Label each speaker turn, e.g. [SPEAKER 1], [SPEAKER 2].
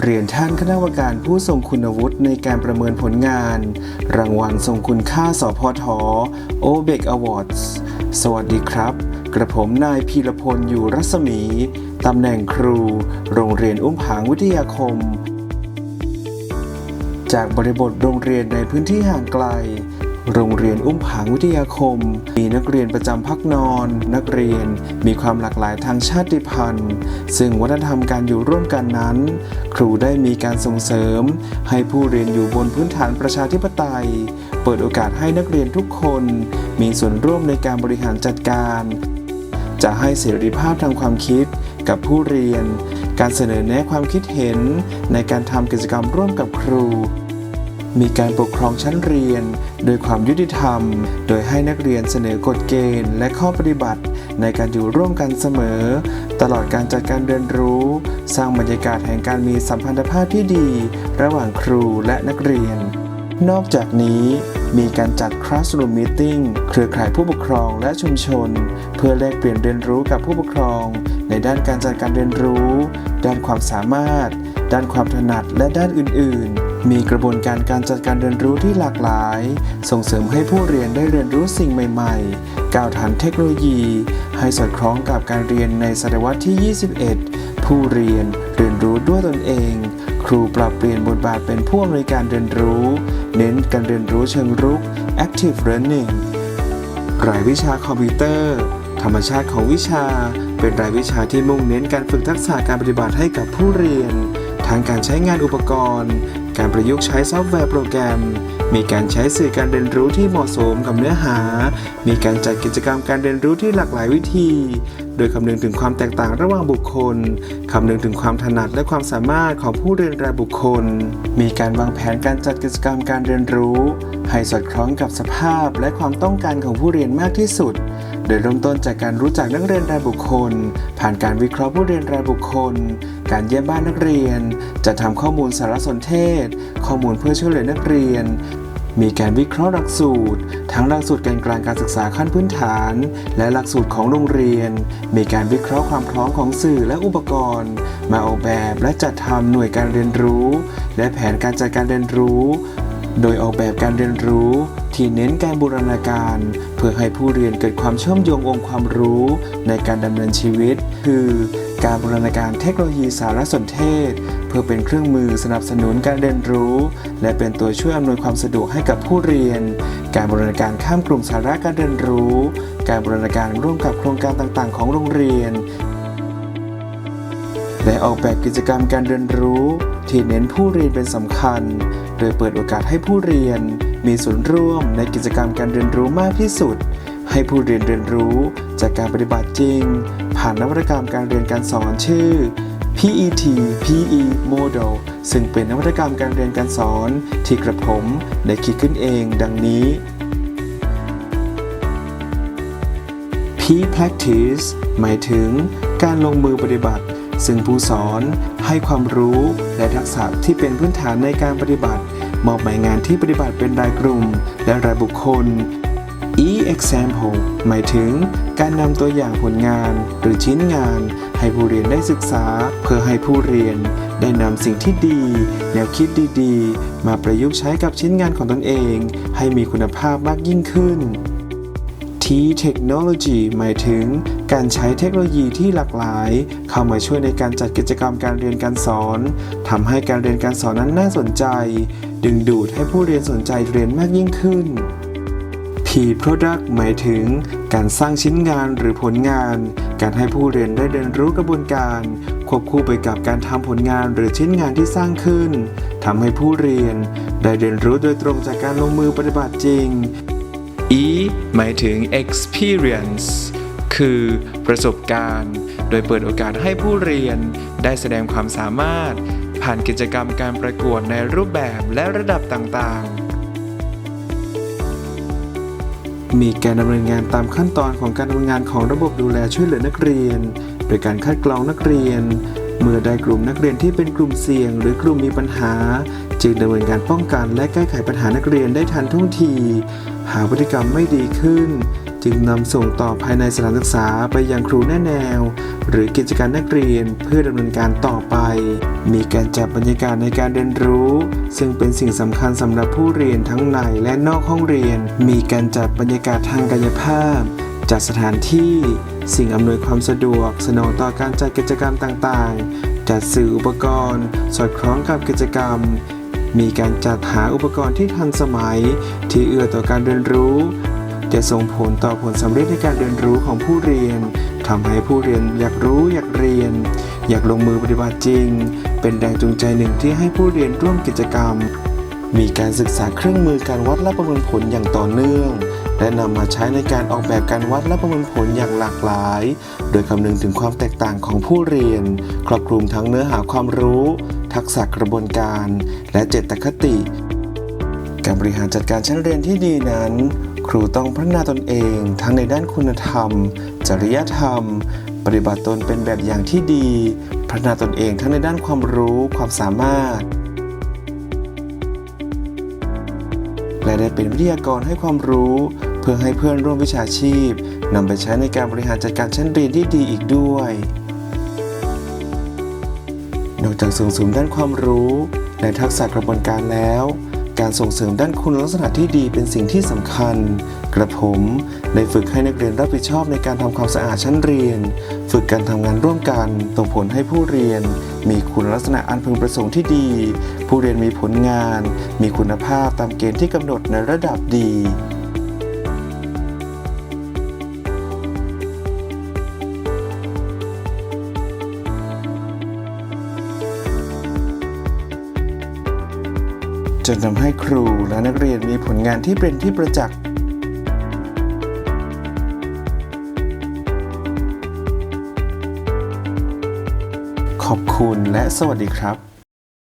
[SPEAKER 1] เหรียนท่านคณะกรรมการผู้ทรงคุณวุฒิในการประเมินผลงาน รางวัลทรงคุณค่าสพทโอเบกอวอร์ดสวัสดีครับ กระผมนายพีรพลอยู่รัศมี ตำแหน่งครู โรงเรียนอุ้มผางวิทยาคม จากบริบทโรงเรียนในพื้นที่ห่างไกล โรงเรียนอุ้มผางวิทยาคม มีนักเรียนประจำพักนอน นักเรียนมีความหลากหลายทางชาติพันธุ์ ซึ่งวัฒนธรรมการอยู่ร่วมกันนั้น ครูได้มีการส่งเสริม ให้ผู้เรียนอยู่บนพื้นฐานประชาธิปไตย เปิดโอกาสให้นักเรียนทุกคน มีส่วนร่วมในการบริหารจัดการ จะให้เสรีภาพทางความคิดกับผู้เรียน การเสนอแนะความคิดเห็นในการทำกิจกรรมร่วมกับครู มีการปกครองชั้นเรียน โดยความยุติธรรม โดยให้นักเรียนเสนอกฎเกณฑ์ และข้อปฏิบัติ ในการอยู่ร่วมกันเสมอ ตลอดการจัดการเรียนรู้ สร้างบรรยากาศแห่งการมีสัมพันธภาพที่ดี ระหว่างครูและนักเรียน นอกจากนี้มีการจัด Classroom Meeting เครือข่ายผู้ปกครองและชุมชน เพื่อแลกเปลี่ยนเรียนรู้กับผู้ปกครอง ในด้านการจัดการเรียนรู้ ด้านความสามารถ ด้านความถนัดและด้านอื่น ๆ มีกระบวนการการจัดการเรียนรู้ที่หลากหลาย ส่งเสริมให้ผู้เรียนได้เรียนรู้สิ่งใหม่ ๆ ก้าวทันเทคโนโลยี ให้สอดคล้องกับการเรียนในศตวรรษที่ 21 ผู้เรียนเรียนรู้ด้วยตนเอง ครูปรับเปลี่ยนบทบาทเป็นผู้อำนวยการเรียนรู้ เน้นการเรียนรู้เชิงรุก active learning รายวิชาคอมพิวเตอร์ ธรรมชาติของวิชา เป็นรายวิชาที่มุ่งเน้นการฝึกทักษะการปฏิบัติให้กับผู้เรียน ทั้งการใช้งานอุปกรณ์ การประยุกต์ใช้ซอฟต์แวร์โปรแกรม มีการใช้สื่อการเรียนรู้ที่เหมาะสมกับเนื้อหา มีการจัดกิจกรรมการเรียนรู้ที่หลากหลายวิธี โดยคำนึงถึงความแตกต่างระหว่างบุคคล คำนึงถึงความถนัดและความสามารถของผู้เรียนรายบุคคล มีการวางแผนการจัดกิจกรรมการเรียนรู้ ให้สอดคล้องกับสภาพและความต้องการของผู้เรียนมากที่สุด โดยเริ่มต้นจากการรู้จักนักเรียนรายบุคคล ผ่านการวิเคราะห์ผู้เรียนรายบุคคล การเยี่ยมบ้านนักเรียน จะทำข้อมูลสารสนเทศ ข้อมูลเพื่อช่วยเหลือนักเรียน มีการวิเคราะห์หลักสูตร ทั้งหลักสูตรการกลางการศึกษาขั้นพื้นฐาน และหลักสูตรของโรงเรียน มีการวิเคราะห์ความพร้อมของสื่อและอุปกรณ์ มาออกแบบและจัดทำหน่วยการเรียนรู้ และแผนการจัดการเรียนรู้ โดยออกแบบการเรียนรู้ที่เน้นการบูรณาการ เพื่อให้ผู้เรียนเกิดความเชื่อมโยงองค์ความรู้ในการดำเนินชีวิต คือการบูรณาการเทคโนโลยีสารสนเทศ เพื่อเป็นเครื่องมือสนับสนุนการเรียนรู้ และเป็นตัวช่วยอำนวยความสะดวกให้กับผู้เรียน การบูรณาการข้ามกลุ่มสาระการเรียนรู้ การบูรณาการร่วมกับโครงการต่างๆ ของโรงเรียน และออกแบบกิจกรรมการเรียนรู้ ที่เน้นผู้เรียนเป็นสำคัญ ดยเปิดโอกาสให้ผู้เรียน มีส่วนร่วมในกิจกรรมการเรียนรู้มากที่สุด ให้ผู้เรียนเรียนรู้จากการปฏิบัติจริง ผ่านนวัตกรรมการเรียนการสอนชื่อ PET PE Model ซึ่งเป็นนวัตกรรมการเรียนการสอนที่กระผมได้คิดขึ้นเองดังนี้ P practice หมายถึงการลงมือปฏิบัติ ซึ่งผู้สอน ให้ความรู้ และทักษะที่เป็นพื้นฐานในการปฏิบัติ มอบหมายงานที่ปฏิบัติเป็นรายกลุ่ม และรายบุคคล E example หมายถึง การนำตัวอย่างผลงาน หรือชิ้นงาน ให้ผู้เรียนได้ศึกษา เพื่อให้ผู้เรียน ได้นำสิ่งที่ดี แนวคิดดีๆ มาประยุกต์ใช้กับชิ้นงานของตนเอง ให้มีคุณภาพมากยิ่งขึ้น T Technology หมายถึง การใช้เทคโนโลยีที่หลากหลาย เข้ามาช่วยในการจัดกิจกรรมการเรียนการสอนทำให้การเรียนการสอนนั้นน่าสนใจ ดึงดูดให้ผู้เรียนสนใจเรียนมากยิ่งขึ้น P Product หมายถึง การสร้างชิ้นงานหรือผลงาน การให้ผู้เรียนได้เรียนรู้กระบวนการ ควบคู่ไปกับการทำผลงานหรือชิ้นงานที่สร้างขึ้นทำให้ผู้เรียน ได้เรียนรู้โดยตรงจากการลงมือปฏิบัติจริง E หมายถึง experience คือประสบการณ์ โดยเปิดโอกาสให้ผู้เรียนได้แสดงความสามารถ ผ่านกิจกรรมการประกวดในรูปแบบและระดับต่างๆ มีการดำเนินงานตามขั้นตอนของการดำเนินงานของระบบดูแลช่วยเหลือนักเรียน โดยการคัดกรองนักเรียน เมื่อได้กลุ่มนักเรียนที่เป็นกลุ่มเสี่ยง หรือกลุ่มมีปัญหา จึงดำเนินการป้องกันและแก้ไขปัญหานักเรียนได้ทันท่วงที หากพฤติกรรมไม่ดีขึ้น จึงนำส่งต่อภายในสถานศึกษาไปยังครูแนแนว หรือกิจการนักเรียนเพื่อดำเนินการต่อไป มีการจัดบรรยากาศในการเรียนรู้ ซึ่งเป็นสิ่งสำคัญสำหรับผู้เรียนทั้งในและนอกห้องเรียน มีการจัดบรรยากาศทางกายภาพ จัดสถานที่ สิ่งอำนวยความสะดวก สนองต่อการจัดกิจกรรมต่างๆ จัดสื่ออุปกรณ์ สอดคล้องกับกิจกรรมมีการจัดหาอุปกรณ์ที่ทันสมัย ที่เอื้อต่อการเรียนรู้ จะส่งผลต่อผลสำเร็จในการเรียนรู้ของผู้เรียนทำให้ผู้เรียนอยากรู้อยากเรียน อยากลงมือปฏิบัติจริง เป็นแรงจูงใจหนึ่งที่ให้ผู้เรียนร่วมกิจกรรม มีการศึกษาเครื่องมือการวัดและประเมินผลอย่างต่อเนื่อง และนำมาใช้ในการออกแบบการวัดและประเมินผลอย่างหลากหลาย โดยคำนึงถึงความแตกต่างของผู้เรียน ครอบคลุมทั้งเนื้อหาความรู้ ทักษะกระบวนการ และเจตคติ การบริหารจัดการชั้นเรียนที่ดีนั้น ครูต้องพัฒนาตนเองทั้งในด้านคุณธรรม จริยธรรม ปฏิบัติตนเป็นแบบอย่างที่ดี พัฒนาตนเองทั้งในด้านความรู้ความสามารถ และได้เป็นวิทยากรให้ความรู้ เพื่อให้เพื่อนร่วมวิชาชีพนำไปใช้ในการบริหารจัดการชั้นเรียนที่ดีอีกด้วย นอกจากส่งเสริมด้านความรู้ และทักษะกระบวนการแล้ว การส่งเสริมด้านคุณลักษณะที่ดีเป็นสิ่งที่สำคัญ กระผมได้ฝึกให้นักเรียนรับผิดชอบในการทำความสะอาดชั้นเรียน ฝึกการทำงานร่วมกันส่งผลให้ผู้เรียน มีคุณลักษณะอันพึงประสงค์ที่ดี ผู้เรียนมีผลงาน มีคุณภาพตามเกณฑ์ที่กำหนดในระดับดี นทำให้ครูและนักเรียนมีผลงานที่เป็นที่ประจักษ์ขอบคุณและสวัสดีครับ